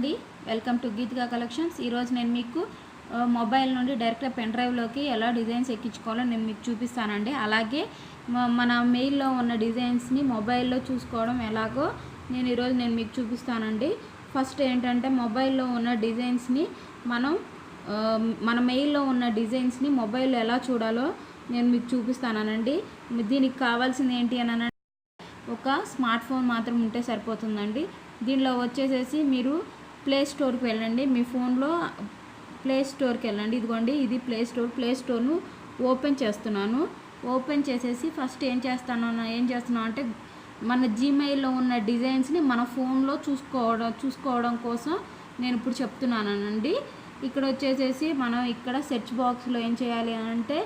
అండి. Welcome to Geetika collections ఈరోజు నేను మీకు మొబైల్ నుండి డైరెక్ట్గా పెన్ డ్రైవ్లోకి ఎలా డిజైన్స్ ఎక్కించుకోవాలో నేను మీకు చూపిస్తానండి. అలాగే మన మెయిల్లో ఉన్న డిజైన్స్ని మొబైల్లో చూసుకోవడం ఎలాగో నేను ఈరోజు నేను మీకు చూపిస్తానండి. ఫస్ట్ ఏంటంటే మొబైల్లో ఉన్న డిజైన్స్ని మనం మన మెయిల్లో ఉన్న డిజైన్స్ని మొబైల్లో ఎలా చూడాలో నేను మీకు చూపిస్తానండి. దీనికి కావాల్సింది ఏంటి అని ఒక స్మార్ట్ ఫోన్ మాత్రం ఉంటే సరిపోతుందండి. దీనిలో వచ్చేసేసి మీరు ప్లే స్టోర్కి వెళ్ళండి. మీ ఫోన్లో ప్లే స్టోర్కి వెళ్ళండి. ఇదిగోండి ఇది ప్లే స్టోర్ ప్లే స్టోర్ను ఓపెన్ చేస్తున్నాను. ఓపెన్ చేసేసి ఫస్ట్ ఏం చేస్తాను ఏం చేస్తున్నాను అంటే మన జీమెయిల్లో ఉన్న డిజైన్స్ని మన ఫోన్లో చూసుకోవడం చూసుకోవడం కోసం నేను ఇప్పుడు చెప్తున్నానండి. ఇక్కడ వచ్చేసేసి మనం ఇక్కడ సెర్చ్ బాక్స్లో ఏం చేయాలి అని అంటే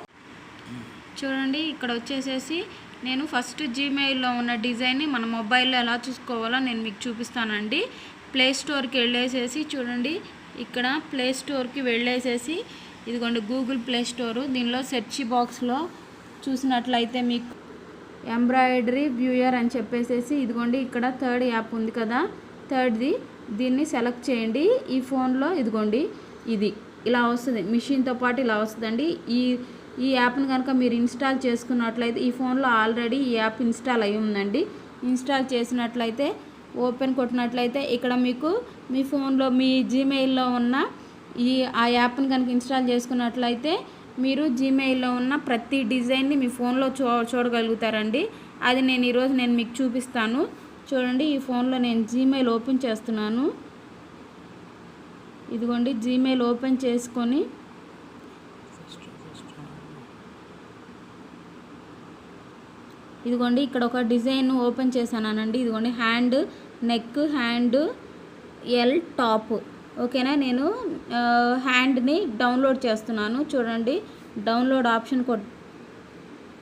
చూడండి ఇక్కడ వచ్చేసేసి నేను ఫస్ట్ జీమెయిల్లో ఉన్న డిజైన్ని మన మొబైల్లో ఎలా చూసుకోవాలో నేను మీకు చూపిస్తానండి. ప్లే స్టోర్కి వెళ్ళేసేసి చూడండి. ఇక్కడ ప్లే స్టోర్కి వెళ్ళేసేసి ఇదిగోండి గూగుల్ ప్లే స్టోరు దీనిలో సెర్చ్ బాక్స్లో చూసినట్లయితే మీకు ఎంబ్రాయిడరీ వ్యూయర్ అని చెప్పేసేసి ఇదిగోండి ఇక్కడ థర్డ్ యాప్ ఉంది కదా. థర్డ్ది దీన్ని సెలెక్ట్ చేయండి. ఈ ఫోన్లో ఇదిగోండి ఇది. ఇలా వస్తుంది. మిషన్తో పాటు ఇలా వస్తుందండి. ఈ ఈ యాప్ని కనుక మీరు ఇన్స్టాల్ చేసుకున్నట్లయితే ఈ ఫోన్లో ఆల్రెడీ ఈ యాప్ ఇన్స్టాల్ అయి ఉందండి. ఇన్స్టాల్ చేసినట్లయితే ఓపెన్ కొట్టినట్లయితే ఇక్కడ మీకు మీ ఫోన్లో మీ జీమెయిల్లో ఉన్న ఈ ఆ యాప్ని కనుక ఇన్స్టాల్ చేసుకున్నట్లయితే మీరు జీమెయిల్లో ఉన్న ప్రతి డిజైన్ని మీ ఫోన్లో చూ చూడగలుగుతారండి. అది నేను ఈరోజు నేను మీకు చూపిస్తాను. చూడండి ఈ ఫోన్లో నేను జీమెయిల్ ఓపెన్ చేస్తున్నాను. ఇదిగోండి జీమెయిల్ ఓపెన్ చేసుకొని ఇదిగోండి ఇక్కడ ఒక డిజైన్ ఓపెన్ చేశానండి ఇదిగోండి hand neck hand L top. ఓకేనా? నేను హ్యాండ్ని డౌన్లోడ్ చేస్తున్నాను. చూడండి డౌన్లోడ్ ఆప్షన్ కొట్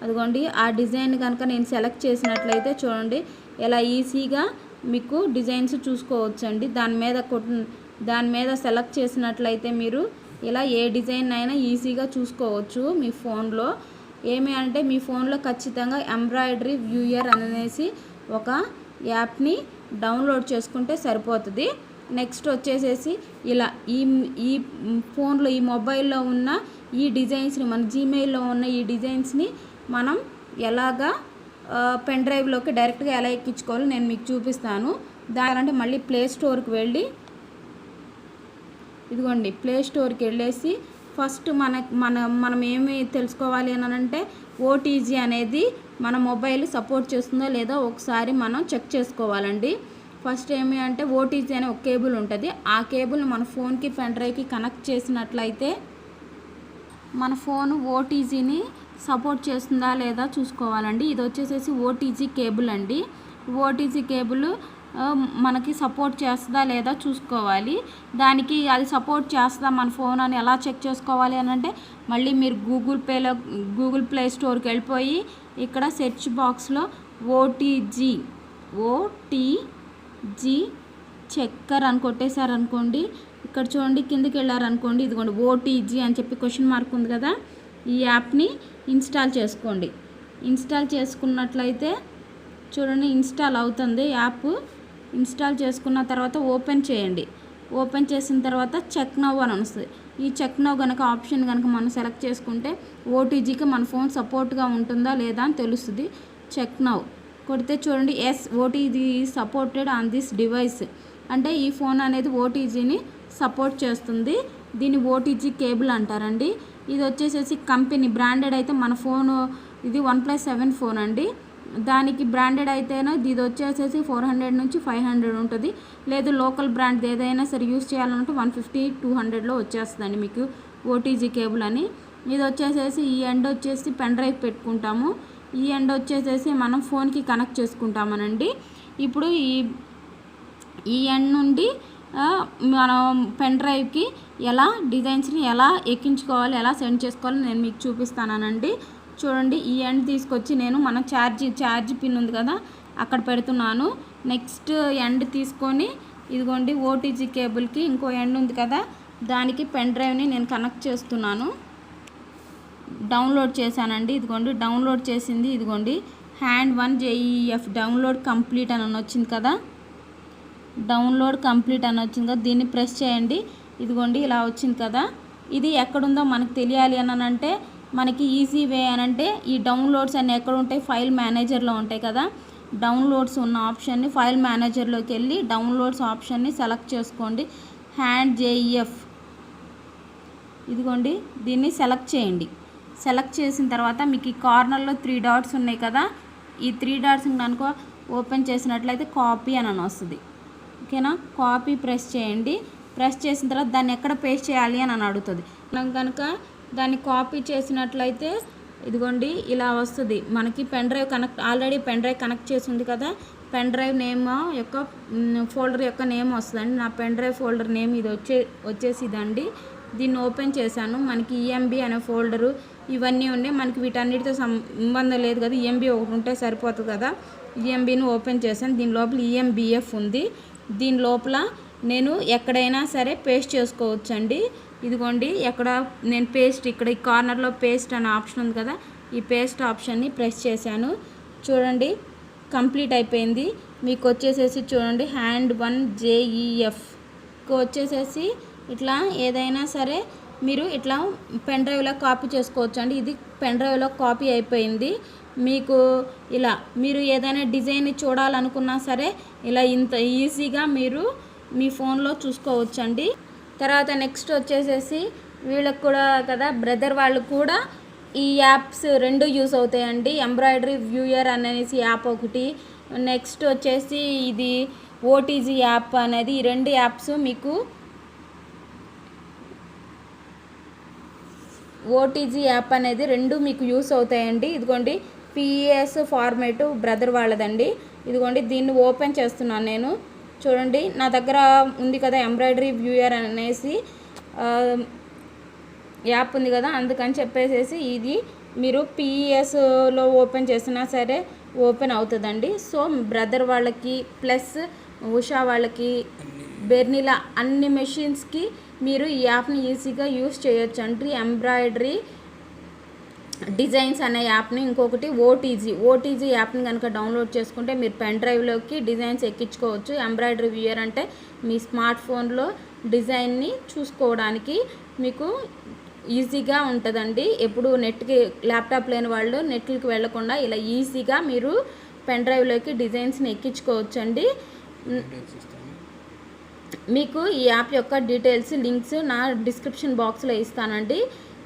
అదిగోండి ఆ డిజైన్ కనుక నేను సెలెక్ట్ చేసినట్లయితే చూడండి ఇలా ఈజీగా మీకు డిజైన్స్ చూసుకోవచ్చండి. దాని మీద కొట్ దాని మీద సెలెక్ట్ చేసినట్లయితే మీరు ఇలా ఏ డిజైన్ అయినా ఈజీగా చూసుకోవచ్చు మీ ఫోన్లో. ఏమి అంటే మీ ఫోన్లో ఖచ్చితంగా ఎంబ్రాయిడరీ వ్యూయర్ అనేసి ఒక యాప్ని డౌన్లోడ్ చేసుకుంటే సరిపోతుంది. నెక్స్ట్ వచ్చేసేసి ఇలా ఈ ఈ ఫోన్లో ఈ మొబైల్లో ఉన్న ఈ డిజైన్స్ని మన జీమెయిల్లో ఉన్న ఈ డిజైన్స్ని మనం ఎలాగా పెన్ డ్రైవ్లోకి డైరెక్ట్గా ఎలా ఎక్కించుకోవాలో నేను మీకు చూపిస్తాను. దానంటే మళ్ళీ ప్లే స్టోర్కి వెళ్ళి ఇదిగోండి ప్లే స్టోర్కి వెళ్ళేసి ఫస్ట్ మన మన మనం ఏమి తెలుసుకోవాలి అని అంటే ఓటీజీ అనేది మన మొబైల్ సపోర్ట్ చేస్తుందో లేదో ఒకసారి మనం చెక్ చేసుకోవాలండి. ఫస్ట్ ఏమి అంటే ఓటీజీ అనే ఒక కేబుల్ ఉంటుంది. ఆ కేబుల్ మన ఫోన్కి పెన్ డ్రైవ్కి కనెక్ట్ చేసినట్లయితే మన ఫోన్ ఓటీజీని సపోర్ట్ చేస్తుందా లేదా చూసుకోవాలండి. ఇది వచ్చేసేసి ఓటీజీ కేబుల్ అండి. ఓటీజీ కేబుల్ మనకి సపోర్ట్ చేస్తుందా లేదా చూసుకోవాలి. దానికి అది సపోర్ట్ చేస్తుందా మన ఫోన్ అని ఎలా చెక్ చేసుకోవాలి అని అంటే మళ్ళీ మీరు గూగుల్ పేలో గూగుల్ ప్లే స్టోర్కి వెళ్ళిపోయి ఇక్కడ సెర్చ్ బాక్స్లో ఓటీజీ ఓటీజీ చెక్కర్ అని కొట్టేశారనుకోండి ఇక్కడ చూడండి కిందకి వెళ్ళారనుకోండి ఇదిగోండి ఓటీజీ అని చెప్పి క్వశ్చన్ మార్క్ ఉంది కదా ఈ యాప్ని ఇన్స్టాల్ చేసుకోండి. ఇన్స్టాల్ చేసుకున్నట్లయితే చూడండి ఇన్స్టాల్ అవుతుంది యాప్ ఇన్స్టాల్ చేసుకున్న తర్వాత ఓపెన్ చేయండి. ఓపెన్ చేసిన తర్వాత చెక్ నవ్వు అని వస్తుంది. ఈ చెక్ నౌ కనుక ఆప్షన్ కనుక మనం సెలెక్ట్ చేసుకుంటే ఓటీజీకి మన ఫోన్ సపోర్ట్గా ఉంటుందా లేదా అని తెలుస్తుంది. చెక్ నవ్ కొడితే చూడండి yes OTG supported on this device అంటే ఈ ఫోన్ అనేది ఓటీజీని సపోర్ట్ చేస్తుంది. దీన్ని ఓటీజీ కేబుల్ అంటారండి. ఇది వచ్చేసేసి కంపెనీ బ్రాండెడ్ అయితే మన ఫోన్ ఇది వన్ ప్లస్ సెవెన్ ఫోన్ అండి. దానికి బ్రాండెడ్ అయితేనో ఇది వచ్చేసేసి ఫోర్ హండ్రెడ్ నుంచి ఫైవ్ హండ్రెడ్ ఉంటుంది. లేదు లోకల్ బ్రాండ్ ఏదైనా సరే యూస్ చేయాలంటే వన్ ఫిఫ్టీ టూ హండ్రెడ్లో వచ్చేస్తుందండి మీకు ఓటీజీ కేబుల్ అని. ఇది వచ్చేసేసి ఈ ఎండ్ వచ్చేసి పెన్ డ్రైవ్ పెట్టుకుంటాము. ఈ ఎండ్ వచ్చేసేసి మనం ఫోన్కి కనెక్ట్ చేసుకుంటామనండి. ఇప్పుడు ఈ ఈ ఎండ్ నుండి మనం పెన్ డ్రైవ్కి ఎలా డిజైన్స్ని ఎలా ఎక్కించుకోవాలి ఎలా సెండ్ చేసుకోవాలి నేను మీకు చూపిస్తానండి చూడండి ఈ ఎండ్ తీసుకొచ్చి నేను మన ఛార్జ్ ఛార్జ్ పిన్ ఉంది కదా అక్కడ పెడుతున్నాను. నెక్స్ట్ ఎండ్ తీసుకొని ఇదిగోండి ఓటీజీ కేబుల్కి ఇంకో ఎండ్ ఉంది కదా దానికి పెన్ డ్రైవ్ని నేను కనెక్ట్ చేస్తున్నాను. డౌన్లోడ్ చేశానండి ఇదిగోండి డౌన్లోడ్ చేసింది ఇదిగోండి. Hand one JEF download complete అని వచ్చింది కదా. డౌన్లోడ్ కంప్లీట్ అని వచ్చింది కదా దీన్ని ప్రెస్ చేయండి. ఇదిగోండి ఇలా వచ్చింది కదా. ఇది ఎక్కడుందో మనకు తెలియాలి అని అంటే మనకి ఈజీ వే అని అంటే ఈ డౌన్లోడ్స్ అన్నీ ఎక్కడ ఉంటాయి? ఫైల్ మేనేజర్లో ఉంటాయి కదా. డౌన్లోడ్స్ ఉన్న ఆప్షన్ని ఫైల్ మేనేజర్లోకి వెళ్ళి డౌన్లోడ్స్ ఆప్షన్ని సెలెక్ట్ చేసుకోండి. Hand JEF. ఇదిగోండి దీన్ని సెలెక్ట్ చేయండి. సెలెక్ట్ చేసిన తర్వాత మీకు ఈ కార్నర్లో త్రీ డాట్స్ ఉన్నాయి కదా. ఈ త్రీ డాట్స్ కనుక ఓపెన్ చేసినట్లయితే కాపీ అని అని వస్తుంది ఓకేనా? కాపీ ప్రెస్ చేయండి. ప్రెస్ చేసిన తర్వాత దాన్ని ఎక్కడ పేస్ట్ చేయాలి అని అని అడుగుతుంది. మనం కనుక దాన్ని కాపీ చేసినట్లయితే ఇదిగోండి ఇలా వస్తుంది. మనకి pen drive connect already pen drive connect చేసి ఉంది కదా. పెన్ డ్రైవ్ నేమ్ యొక్క ఫోల్డర్ యొక్క నేమ్ వస్తుందండి. నా పెన్ డ్రైవ్ ఫోల్డర్ నేమ్ ఇది వచ్చే వచ్చేసిదండి. దీన్ని ఓపెన్ చేశాను. మనకి ఈఎంబి అనే ఫోల్డరు ఇవన్నీ ఉన్నాయి. మనకి వీటన్నిటితో సంబంధం లేదు కదా. ఈఎంబి ఒకటి ఉంటే సరిపోతుంది కదా. ఈఎంబిని ఓపెన్ చేశాను. దీని లోపల ఈఎంబిఎఫ్ ఉంది. దీని లోపల నేను ఎక్కడైనా సరే పేస్ట్ చేసుకోవచ్చండి. ఇదిగోండి ఎక్కడ నేను పేస్ట్ ఇక్కడ ఈ కార్నర్లో పేస్ట్ అనే ఆప్షన్ ఉంది కదా ఈ పేస్ట్ ఆప్షన్ని ప్రెస్ చేశాను. చూడండి కంప్లీట్ అయిపోయింది. మీకు వచ్చేసేసి చూడండి హ్యాండ్ వన్ జేఈఎఫ్ వచ్చేసేసి ఇట్లా ఏదైనా సరే మీరు ఇట్లా పెన్ డ్రైవ్లో కాపీ చేసుకోవచ్చు అండి ఇది పెన్ డ్రైవ్లో కాపీ అయిపోయింది. మీకు ఇలా మీరు ఏదైనా డిజైన్ చూడాలనుకున్నా సరే ఇలా ఇంత ఈజీగా మీరు మీ ఫోన్లో చూసుకోవచ్చండి. తర్వాత నెక్స్ట్ వచ్చేసేసి వీళ్ళకు కూడా కదా బ్రదర్ వాళ్ళు కూడా ఈ యాప్స్ రెండు యూస్ అవుతాయండి. ఎంబ్రాయిడరీ వ్యూయర్ అనేసి యాప్ ఒకటి. నెక్స్ట్ వచ్చేసి ఇది ఓటీజీ యాప్ అనేది ఈ రెండు యాప్స్ మీకు ఓటీజీ యాప్ అనేది రెండు మీకు యూస్ అవుతాయండి. ఇదిగోండి పిఎస్ ఫార్మేట్ బ్రదర్ వాళ్ళదండి. ఇదిగోండి దీన్ని ఓపెన్ చేస్తున్నాను నేను. చూడండి నా దగ్గర ఉంది కదా ఎంబ్రాయిడరీ వ్యూయర్ అనేసి యాప్ ఉంది కదా అందుకని చెప్పేసేసి ఇది మీరు పిఎస్లో ఓపెన్ చేసినా సరే ఓపెన్ అవుతుందండి. సో బ్రదర్ వాళ్ళకి ప్లస్ ఉషా వాళ్ళకి బెర్నీలా అన్ని మెషిన్స్కి మీరు ఈ యాప్ని ఈజీగా యూస్ చేయొచ్చండి. ఎంబ్రాయిడరీ డిజైన్స్ అనే యాప్ని ఇంకొకటి ఓటీజీ. ఓటీజీ యాప్ని కనుక డౌన్లోడ్ చేసుకుంటే మీరు పెన్ డ్రైవ్లోకి డిజైన్స్ ఎక్కించుకోవచ్చు. ఎంబ్రాయిడరీ వ్యూయర్ అంటే మీ స్మార్ట్ ఫోన్లో డిజైన్ని చూసుకోవడానికి మీకు ఈజీగా ఉంటుందండి. ఎప్పుడు నెట్కి ల్యాప్టాప్ లేని వాళ్ళు నెట్లకి వెళ్ళకుండా ఇలా ఈజీగా మీరు పెన్ డ్రైవ్లోకి డిజైన్స్ని ఎక్కించుకోవచ్చండి. మీకు ఈ యాప్ యొక్క డీటెయిల్స్ లింక్స్ నా డిస్క్రిప్షన్ బాక్స్లో ఇస్తానండి.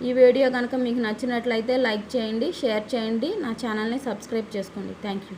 ఈ వీడియో కనుక మీకు నచ్చినట్లయితే లైక్ చేయండి షేర్ చేయండి. నా ఛానల్ని సబ్స్క్రైబ్ చేసుకోండి. Thank you.